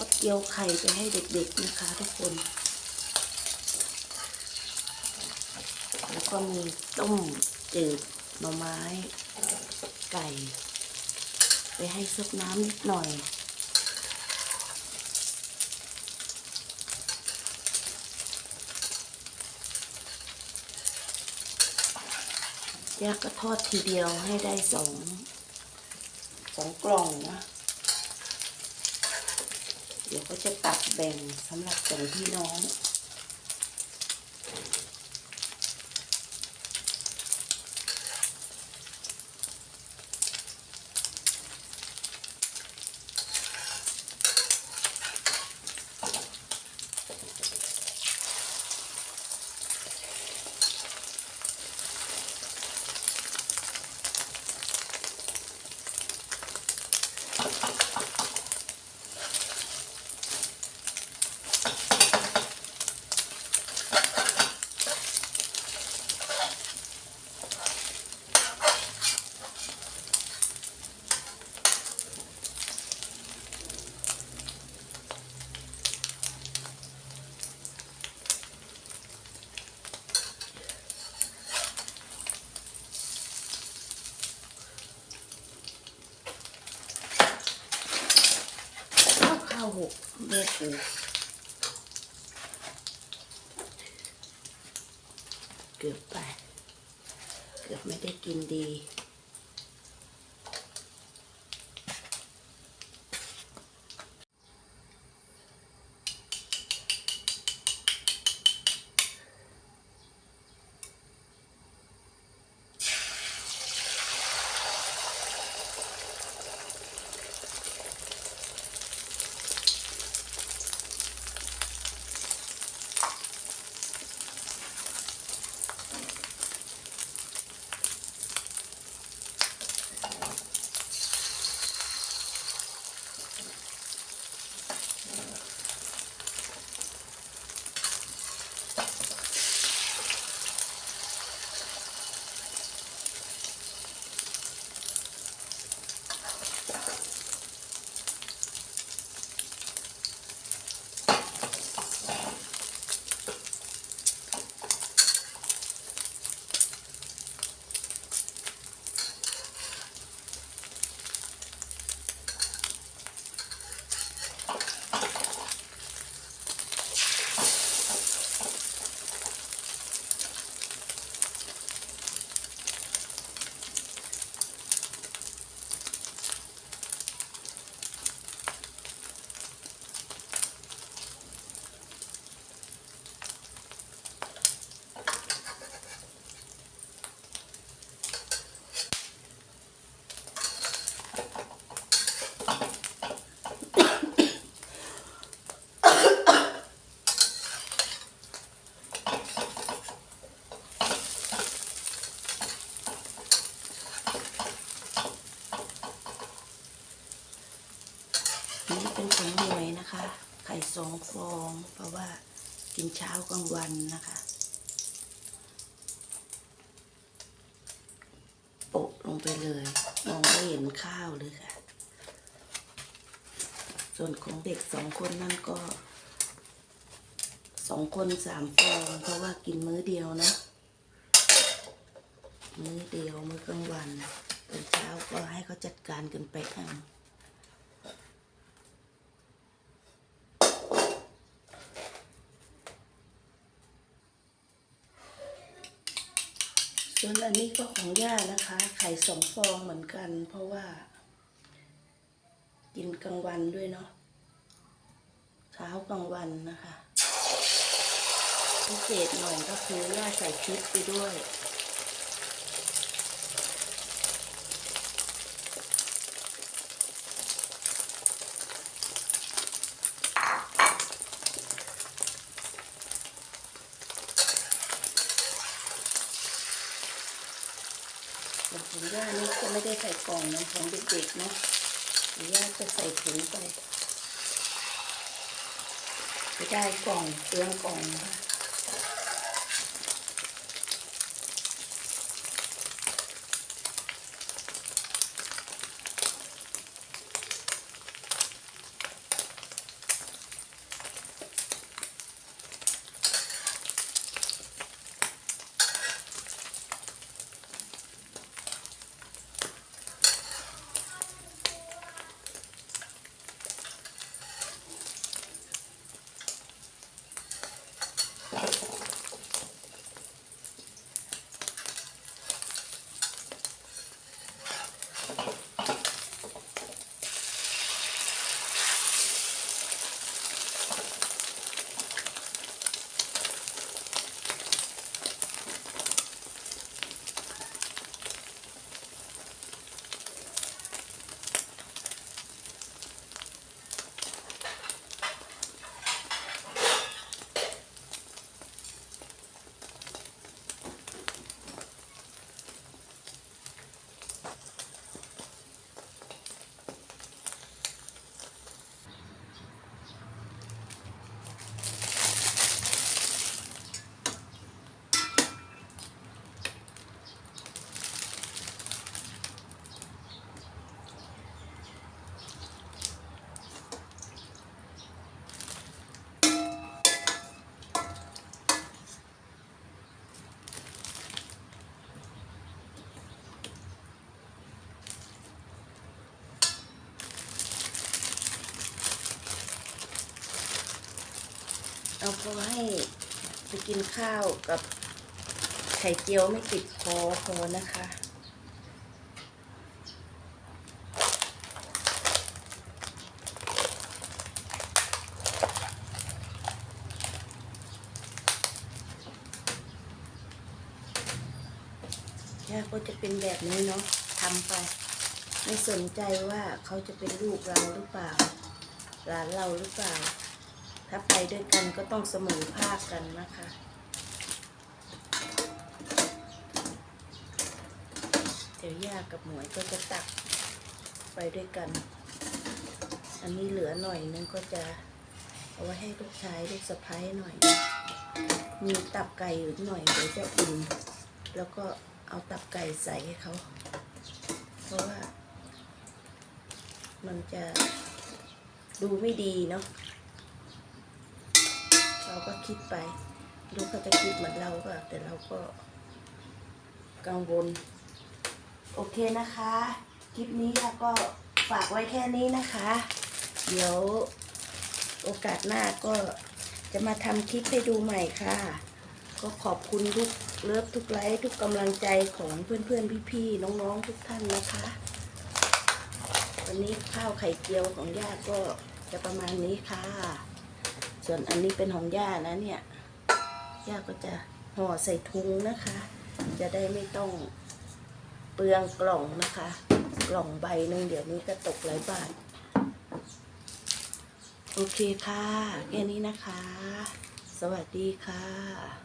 ก็เกียวไข่ไปให้เด็กๆนะคะทุกคน แล้วก็มีต้มจืดหน่อไม้ ไก่ ไปให้ซุปน้ำนิดหน่อยย่าก็ทอดทีเดียวให้ได้สองสองกล่องนะ เดี๋ยวก็จะตัดแบ่งสำหรับสองพี่น้อง ข้าวข้าวหกแม่ ปูเกือบไป เกือบไม่ได้กินดี ฟอง เพราะว่ากินเช้ากลางวันนะคะโปะลงไปเลย มองไม่เห็นข้าวเลยค่ะ ส่วนของเด็กสองคนนั่นก็สองคนสามฟอง เพราะว่ากินมื้อเดียวนะ มื้อเดียวมื้อกลางวันตอนเช้าก็ให้เขาจัดการกันไปเอา ส่วนอันนี้ก็ของย่านะคะ ไข่สองฟองเหมือนกัน เพราะว่า กินกลางวันด้วยเนาะเช้ากลางวันนะคะ พิเศษหน่อยก็คือย่าใส่พริกไปด้วย ของย่านี่ก็ไม่ได้ใส่กล่องนะของเด็กๆเนาะของย่าจะใส่ถุงไปไม่ได้กล่องเปลืองกล่องค่ะ เอาให้ไปกินข้าวกับไข่เจียวไม่ติดคอพอนะคะย่าก็จะเป็นแบบนี้เนาะทำไป ไม่สนใจว่าเขาจะเป็นลูกเราหรือเปล่าหลานเราหรือเปล่า ถ้าไปด้วยกันก็ต้องเสมอภาคกันนะคะเดี๋ยวย่ากับหมวยก็จะตักไปด้วยกัน อันนี้เหลือหน่อยนึงก็จะเอาไว้ให้ลูกชายลูกสะพ้ายหน่อย มีตับไก่อยู่หน่อยเดี๋ยวจะอิ่มแล้วก็เอาตับไก่ใส่ให้เขา เพราะว่า มันจะดูไม่ดีเนาะ เราก็คิดไปลูกเขาจะคิดเหมือนเราก็แต่เราก็กังวล โอเคนะคะ คลิปนี้ก็ฝากไว้แค่นี้นะคะ เดี๋ยวโอกาสหน้าก็จะมาทำคลิปให้ดูใหม่ค่ะ ก็ขอบคุณทุกเลิฟทุกไลค์ทุกกำลังใจของเพื่อนๆ พี่ๆ น้องๆ ทุกท่านนะคะ วันนี้ข้าวไข่เจียวของย่าก็จะประมาณนี้ค่ะ ส่วนอันนี้เป็นของย่านะเนี่ย ย่าก็จะห่อใส่ถุงนะคะ จะได้ไม่ต้องเปลืองกล่องนะคะ กล่องใบหนึ่งเดี๋ยวนี้ก็ตกหลายบาท โอเคค่ะ แค่นี้นะคะ สวัสดีค่ะ